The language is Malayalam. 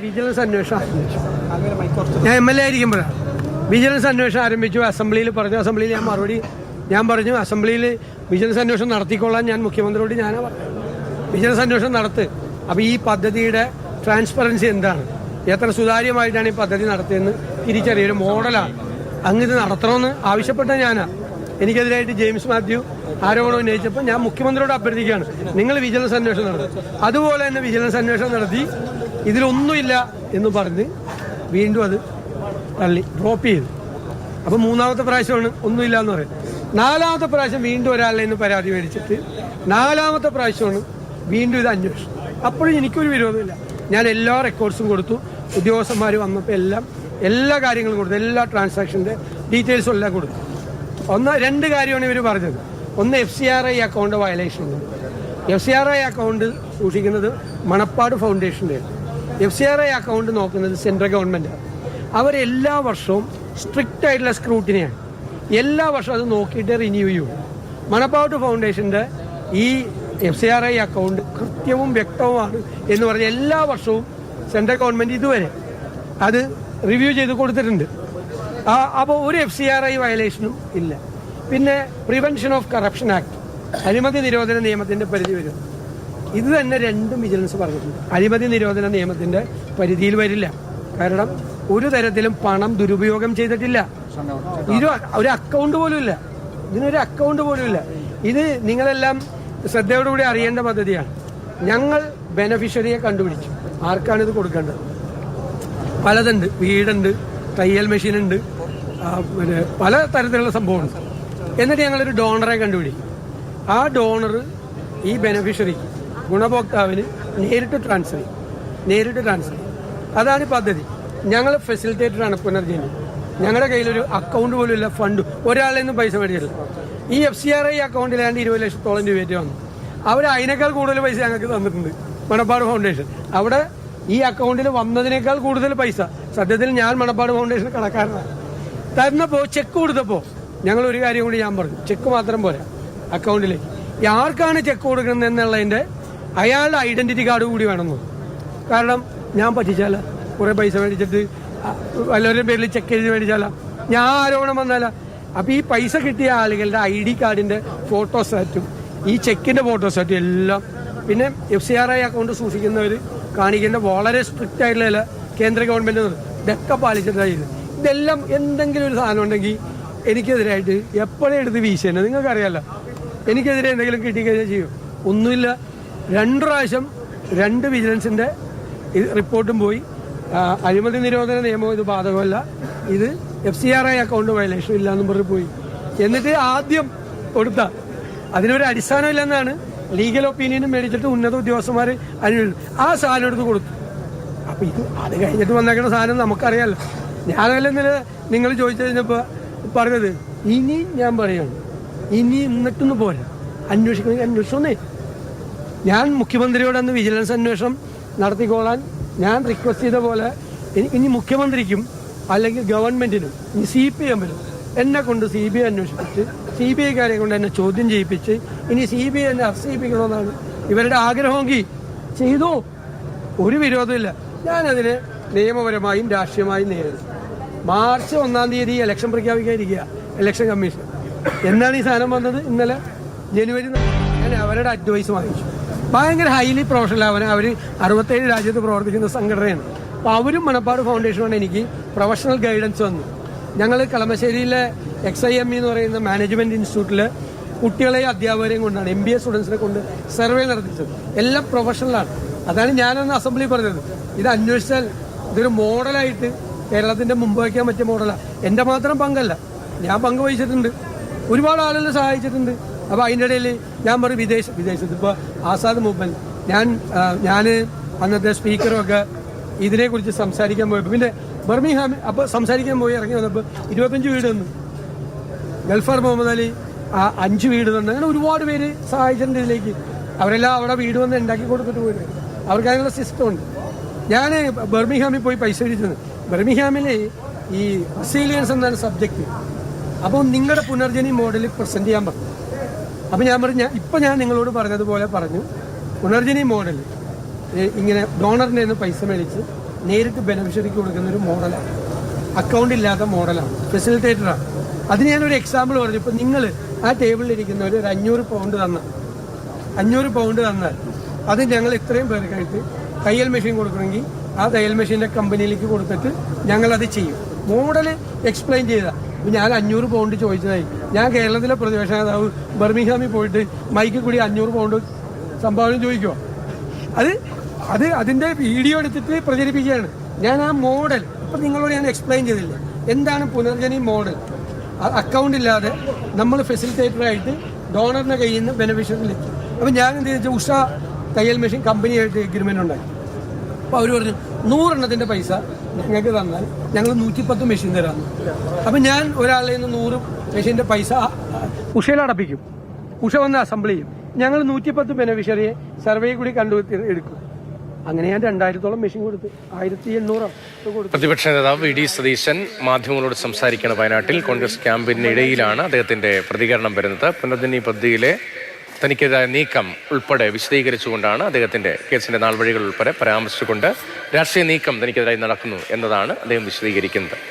വിജിലൻസ് അന്വേഷണം. ഞാൻ എം എൽ എ ആയിരിക്കുമ്പോഴാണ് വിജിലൻസ് അന്വേഷണം ആരംഭിച്ചു. അസംബ്ലിയിൽ പറഞ്ഞു. അസംബ്ലിയിൽ ഞാൻ മറുപടി ഞാൻ പറഞ്ഞു. അസംബ്ലിയിൽ വിജിലൻസ് അന്വേഷണം നടത്തിക്കൊള്ളാൻ ഞാൻ മുഖ്യമന്ത്രിയോട് ഞാൻ വിജിലൻസ് അന്വേഷണം നടത്ത്. അപ്പോൾ ഈ പദ്ധതിയുടെ ട്രാൻസ്പെറൻസി എന്താണ്? എത്ര സുതാര്യമായിട്ടാണ് ഈ പദ്ധതി നടത്തിയതെന്ന് തിരിച്ചറിയൊരു മോഡലാണ് അങ്ങ് ഇത് നടത്തണമെന്ന് ആവശ്യപ്പെട്ട ഞാനാണ് എനിക്കെതിരായിട്ട് ജെയിംസ് മാത്യു ആരോപണം ഉന്നയിച്ചപ്പോൾ ഞാൻ മുഖ്യമന്ത്രിയോട് അഭ്യർത്ഥിക്കുകയാണ്. നിങ്ങൾ വിജിലൻസ് അന്വേഷണം നടത്തി. അതുപോലെ തന്നെ വിജിലൻസ് അന്വേഷണം നടത്തി ഇതിലൊന്നുമില്ല എന്ന് പറഞ്ഞ് വീണ്ടും അത് തള്ളി ഡ്രോപ്പ് ചെയ്തു. അപ്പം മൂന്നാമത്തെ പ്രാവശ്യമാണ് ഒന്നുമില്ല എന്ന് പറയും നാലാമത്തെ പ്രാവശ്യം വീണ്ടും ഒരാളിൽ നിന്ന് പരാതി മേടിച്ചിട്ട് നാലാമത്തെ പ്രാവശ്യമാണ് വീണ്ടും ഇത് അന്വേഷണം അപ്പോഴും എനിക്കൊരു വിരോധമില്ല. ഞാൻ എല്ലാ റെക്കോർഡ്സും കൊടുത്തു. ഉദ്യോഗസ്ഥന്മാർ വന്നപ്പോൾ എല്ലാം എല്ലാ കാര്യങ്ങളും കൊടുത്തു. എല്ലാ ട്രാൻസാക്ഷന്റെ ഡീറ്റെയിൽസും എല്ലാം കൊടുത്തു. ഒന്ന് രണ്ട് കാര്യമാണ് ഇവർ പറഞ്ഞത്. ഒന്ന് F C R I account violation F C R I account സൂക്ഷിക്കുന്നത് മണപ്പാട് ഫൗണ്ടേഷന്റെ F C R I account നോക്കുന്നത് സെൻട്രൽ ഗവൺമെന്റ് അവരെല്ലാ വർഷവും സ്ട്രിക്റ്റ് ആയിട്ടുള്ള സ്ക്രൂട്ടിനിയാണ് എല്ലാ വർഷവും അത് നോക്കിയിട്ട് റിന്യൂ ചെയ്യും. മണപ്പാട്ട് ഫൗണ്ടേഷന്റെ ഈ F C R I account കൃത്യവും വ്യക്തവുമാണ് എന്ന് പറഞ്ഞ എല്ലാ വർഷവും സെൻട്രൽ ഗവൺമെന്റ് ഇതുവരെ അത് റിവ്യൂ ചെയ്ത് കൊടുത്തിട്ടുണ്ട്. അപ്പോൾ ഒരു എഫ് സി ആർ ഐ വയലേഷനും ഇല്ല. പിന്നെ പ്രിവെൻഷൻ ഓഫ് കറപ്ഷൻ ആക്ട് അഴിമതി നിരോധന നിയമത്തിന്റെ പരിധി വരും. ഇത് തന്നെ രണ്ടും വിജിലൻസ് പറഞ്ഞിട്ടുണ്ട്. അഴിമതി നിരോധന നിയമത്തിന്റെ പരിധിയിൽ വരില്ല. കാരണം ഒരു തരത്തിലും പണം ദുരുപയോഗം ചെയ്തിട്ടില്ല. ഇത് ഒരു അക്കൗണ്ട് പോലും ഇല്ല. ഇതിനൊരു അക്കൗണ്ട് പോലും ഇല്ല. ഇത് നിങ്ങളെല്ലാം ശ്രദ്ധയോടുകൂടി അറിയേണ്ട പദ്ധതിയാണ്. ഞങ്ങൾ ബെനഫിഷ്യറിയെ കണ്ടുപിടിച്ചു. ആർക്കാണ് ഇത് കൊടുക്കേണ്ടത്? പലതുണ്ട്. വീടുണ്ട് തയ്യൽ മെഷീൻ ഉണ്ട് പിന്നെ പല തരത്തിലുള്ള സംഭവമുണ്ട് എന്നിട്ട് ഞങ്ങളൊരു ഡോണറെ കണ്ടുപിടിക്കും. ആ ഡോണർ ഈ ബെനഫിഷ്യറിക്ക് ഗുണഭോക്താവിന് നേരിട്ട് ട്രാൻസ്ഫർ ചെയ്യും. നേരിട്ട് ട്രാൻസ്ഫർ ചെയ്യും. അതാണ് പദ്ധതി. ഞങ്ങൾ ഫെസിലിറ്റേറ്ററാണ് പുനർജനി. ഞങ്ങളുടെ കയ്യിലൊരു അക്കൗണ്ട് പോലുമില്ല ഫണ്ട് ഒരാളിൽ നിന്നും പൈസ മേടിച്ചില്ല ഈ എഫ് സി ആർ ഐ അക്കൗണ്ടിലാണ്ട് ഇരുപത് ലക്ഷത്തോളം രൂപയായിട്ട് വന്നു. അവർ അതിനേക്കാൾ കൂടുതൽ പൈസ ഞങ്ങൾക്ക് തന്നിട്ടുണ്ട്. മണപ്പാട് ഫൗണ്ടേഷൻ അവിടെ ഈ അക്കൗണ്ടിൽ വന്നതിനേക്കാൾ കൂടുതൽ പൈസ. സത്യത്തിൽ ഞാൻ മണപ്പാട് ഫൗണ്ടേഷൻ കടക്കാരനാണ്. തരുന്നപ്പോൾ ചെക്ക് കൊടുത്തപ്പോൾ ഞങ്ങൾ ഒരു കാര്യം കൂടി ഞാൻ പറഞ്ഞു. ചെക്ക് മാത്രം പോരാ. അക്കൗണ്ടിലേക്ക് ആർക്കാണ് ചെക്ക് കൊടുക്കുന്നത് എന്നുള്ളതിന്റെ അയാളുടെ ഐഡന്റിറ്റി കാർഡ് കൂടി വേണമെന്ന്. കാരണം ഞാൻ പറ്റിച്ചാല. കുറേ പൈസ മേടിച്ചിട്ട് വല്ലവരുടെ പേരിൽ ചെക്ക് എഴുതി മേടിച്ചാല. ഞാൻ ആരോപണം വന്നാല. അപ്പൊ ഈ പൈസ കിട്ടിയ ആളുകളുടെ ഐ ഡി കാർഡിന്റെ ഫോട്ടോസാറ്റും ഈ ചെക്കിന്റെ ഫോട്ടോസാറ്റും എല്ലാം പിന്നെ F C R I account സൂക്ഷിക്കുന്നവർ കാണിക്കേണ്ട വളരെ സ്ട്രിക്റ്റ് ആയിട്ടുള്ള കേന്ദ്ര ഗവൺമെന്റ് ഇതൊക്കെ പാലിച്ചിട്ടായിരുന്നു ഇതെല്ലാം എന്തെങ്കിലും ഒരു സാധനം ഉണ്ടെങ്കിൽ എനിക്കെതിരായിട്ട് എപ്പോഴും എടുത്ത് വീശേനെ നിങ്ങൾക്കറിയാലോ. എനിക്കെതിരെ എന്തെങ്കിലും കിട്ടിക്കഴിഞ്ഞാൽ ചെയ്യും. ഒന്നുമില്ല. രണ്ട് പ്രാവശ്യം രണ്ട് വിജിലൻസിന്റെ റിപ്പോർട്ടും പോയി. അഴിമതി നിരോധന നിയമം ഇത് ബാധകമല്ല. ഇത് F C R I account violation ഇല്ലാന്നും പറഞ്ഞു പോയി. എന്നിട്ട് ആദ്യം കൊടുത്ത അതിനൊരു അടിസ്ഥാനമില്ലെന്നാണ് ലീഗൽ ഒപ്പീനിയനും മേടിച്ചിട്ട് ഉന്നത ഉദ്യോഗസ്ഥന്മാർ അതിന് ആ സാധനം എടുത്ത് കൊടുത്തു. അപ്പൊ ഇത് അത് കഴിഞ്ഞിട്ട് വന്നേക്കുന്ന സാധനം നമുക്കറിയാലോ. ഞാനല്ല ഇന്നലെ നിങ്ങൾ ചോദിച്ചു കഴിഞ്ഞപ്പോ പറഞ്ഞത് ഇനി ഞാൻ പറയാണ് ഇനി എന്നിട്ടൊന്നും പോരാ. അന്വേഷിക്കണമെങ്കിൽ അന്വേഷണമേ ഞാൻ മുഖ്യമന്ത്രിയോട് അന്ന് വിജിലൻസ് അന്വേഷണം നടത്തിക്കോളാൻ ഞാൻ റിക്വസ്റ്റ് ചെയ്ത പോലെ ഇനി ഇനി മുഖ്യമന്ത്രിക്കും അല്ലെങ്കിൽ ഗവൺമെന്റിനും ഇനി സി പി എമ്മിനും എന്നെ കൊണ്ട് സി ബി ഐ അന്വേഷിപ്പിച്ച് സി ബി ഐക്കാരെ കൊണ്ട് എന്നെ ചോദ്യം ചെയ്യിപ്പിച്ച് ഇനി സി ബി ഐ എന്നെ അറസ്റ്റ് ചെയ്യിപ്പിക്കണമെന്നാണ് ഇവരുടെ ആഗ്രഹമെങ്കിൽ ചെയ്തു. ഒരു വിരോധമില്ല ഞാനതിനെ നിയമപരമായും രാഷ്ട്രീയമായും നേരിടും. മാർച്ച് ഒന്നാം തീയതി ഇലക്ഷൻ പ്രഖ്യാപിക്കാതിരിക്കുക ഇലക്ഷൻ കമ്മീഷൻ എന്നാണ് ഈ സാധനം വന്നത്? ഇന്നലെ ജനുവരി ഞാൻ അവരുടെ അഡ്വൈസ് വാങ്ങിച്ചു. ഭയങ്കര ഹൈലി പ്രൊഫഷണൽ അവൻ അവർ അറുപത്തേഴ് രാജ്യത്ത് പ്രവർത്തിക്കുന്ന സംഘടനയാണ്. അപ്പോൾ അവരും മണപ്പാട് ഫൗണ്ടേഷനാണ് എനിക്ക് പ്രൊഫഷണൽ ഗൈഡൻസ് വന്നു ഞങ്ങൾ കളമശ്ശേരിയിലെ എക്സ് ഐ എം എന്ന് പറയുന്ന മാനേജ്മെന്റ് ഇൻസ്റ്റിറ്റ്യൂട്ടിൽ കുട്ടികളെയും അധ്യാപകരെയും കൊണ്ടാണ് എം ബി എ സ്റ്റുഡൻസിനെ കൊണ്ട് സർവേ നടത്തിച്ചത്. എല്ലാം പ്രൊഫഷണലാണ് അതാണ് ഞാനന്ന് അസംബ്ലി പറഞ്ഞത്. ഇത് അന്വേഷിച്ചാൽ ഇതൊരു മോഡലായിട്ട് കേരളത്തിന്റെ മുമ്പ് വയ്ക്കാൻ പറ്റിയ മോഡലാണ് എന്റെ മാത്രം പങ്കല്ല. ഞാൻ പങ്ക് വഹിച്ചിട്ടുണ്ട് ഒരുപാട് ആളുകൾ സഹായിച്ചിട്ടുണ്ട്. അപ്പോൾ അതിന്റെ ഇടയിൽ ഞാൻ പറയും വിദേശ വിദേശത്ത് ഇപ്പോൾ ആസാദ് മൂവ്മെന്റ്. ഞാൻ ഞാൻ അന്നത്തെ സ്പീക്കറും ഒക്കെ ഇതിനെക്കുറിച്ച് സംസാരിക്കാൻ പോയപ്പോൾ പിന്നെ ബർമിഹാമിൽ അപ്പോൾ സംസാരിക്കാൻ പോയി ഇറങ്ങി വന്നപ്പോൾ ഇരുപത്തഞ്ച് വീട് വന്നു ഗൾഫർ മുഹമ്മദ് അലി അഞ്ച് വീട് തന്നെ. അങ്ങനെ ഒരുപാട് പേര് സഹായിച്ചിട്ടുണ്ട് ഇതിലേക്ക്. അവരെല്ലാം അവിടെ വീട് വന്ന് ഉണ്ടാക്കി കൊടുത്തിട്ട് പോയിട്ട് അവർക്ക് അതിനുള്ള സിസ്റ്റം ഉണ്ട്. ഞാൻ ബർമിഹാമിൽ പോയി പൈസ മേടിച്ചത് ബർമിഹാമിൽ ഈ റെസീലിയൻസ് എന്നാണ് സബ്ജക്റ്റ് അപ്പോൾ നിങ്ങളുടെ പുനർജനി മോഡൽ പ്രസന്റ് ചെയ്യാൻ പറഞ്ഞു അപ്പോൾ ഞാൻ പറഞ്ഞു ഇപ്പം ഞാൻ നിങ്ങളോട് പറഞ്ഞതുപോലെ പറഞ്ഞു. പുനർജനി മോഡൽ ഇങ്ങനെ ഡോണറിന്റെ നിന്ന് പൈസ മേടിച്ച് നേരിട്ട് ബെനഫിഷ്യറിക്ക് കൊടുക്കുന്ന ഒരു മോഡലാണ് അക്കൗണ്ട് ഇല്ലാത്ത മോഡലാണ് ഫെസിലിറ്റേറ്ററാണ് അതിന് ഞാനൊരു എക്സാമ്പിൾ പറഞ്ഞു. ഇപ്പം നിങ്ങൾ ആ ടേബിളിൽ ഇരിക്കുന്ന ഒരു അഞ്ഞൂറ് പൗണ്ട് തന്ന. അഞ്ഞൂറ് പൗണ്ട് തന്നാൽ അത് ഞങ്ങൾ ഇത്രയും പേർക്കായിട്ട് തയ്യൽ മെഷീൻ കൊടുക്കണമെങ്കിൽ ആ തയ്യൽ മെഷീന്റെ കമ്പനിയിലേക്ക് കൊടുത്തിട്ട് ഞങ്ങളത് ചെയ്യും. മോഡൽ എക്സ്പ്ലെയിൻ ചെയ്ത. ഇപ്പം ഞാൻ അഞ്ഞൂറ് പൗണ്ട് ചോദിച്ചതായി. ഞാൻ കേരളത്തിലെ പ്രതിപക്ഷ നേതാവ് ബർമിഹാമിൽ പോയിട്ട് മൈക്കിൽ കൂടി അഞ്ഞൂറ് പൗണ്ട് സംഭാവന ചോദിക്കുമോ അത് അത് അതിന്റെ വീഡിയോ എടുത്തിട്ട് പ്രചരിപ്പിക്കുകയാണ്. ഞാൻ ആ മോഡൽ അപ്പം നിങ്ങളോട് ഞാൻ എക്സ്പ്ലെയിൻ ചെയ്തില്ല. എന്താണ് പുനർജനി മോഡൽ അക്കൗണ്ട് ഇല്ലാതെ നമ്മൾ ഫെസിലിറ്റേറ്ററായിട്ട് ഡോണറിന്റെ കയ്യിൽ നിന്ന് ബെനിഫിഷ്യറിലേക്ക് അപ്പം ഞാൻ എന്ത് വെച്ചാൽ ഉഷ തയ്യൽ മെഷീൻ കമ്പനിയായിട്ട് എഗ്രിമെന്റ് ഉണ്ടായി അപ്പോൾ അവർ പറഞ്ഞു നൂറെണ്ണത്തിന്റെ പൈസ ഞങ്ങൾക്ക് തന്നാൽ ഞങ്ങൾ നൂറ്റിപ്പത്ത് മെഷീൻ തരാം. അപ്പം ഞാൻ ഒരാളിൽ നിന്ന് നൂറ് മെഷീന്റെ പൈസ ഉഷയിൽ അടപ്പിക്കും. ഉഷ വന്ന് അസംബിൾ ചെയ്യും. ഞങ്ങൾ നൂറ്റിപ്പത്ത് ബെനഫിഷ്യറിയെ സർവേ കൂടി കണ്ടു എടുക്കും. അങ്ങനെ ഞാൻ രണ്ടായിരത്തോളം മെഷീൻ കൊടുത്ത് ആയിരത്തി എണ്ണൂറോ കൊടുത്തു. പ്രതിപക്ഷ നേതാവ് വി ഡി സതീശൻ മാധ്യമങ്ങളോട് സംസാരിക്കുന്ന വയനാട്ടിൽ കോൺഗ്രസ് ക്യാമ്പിനിടയിലാണ് അദ്ദേഹത്തിന്റെ പ്രതികരണം വരുന്നത്. പുനർദിനി പദ്ധതിയിലെ തനിക്കെതിരായ നീക്കം ഉൾപ്പെടെ വിശദീകരിച്ചുകൊണ്ടാണ് അദ്ദേഹത്തിന്റെ കേസിന്റെ നാൾവഴികൾ ഉൾപ്പെടെ പരാമർശിച്ചുകൊണ്ട് രാഷ്ട്രീയ നീക്കം തനിക്കെതിരായി നടക്കുന്നു എന്നതാണ് അദ്ദേഹം വിശദീകരിക്കുന്നത്.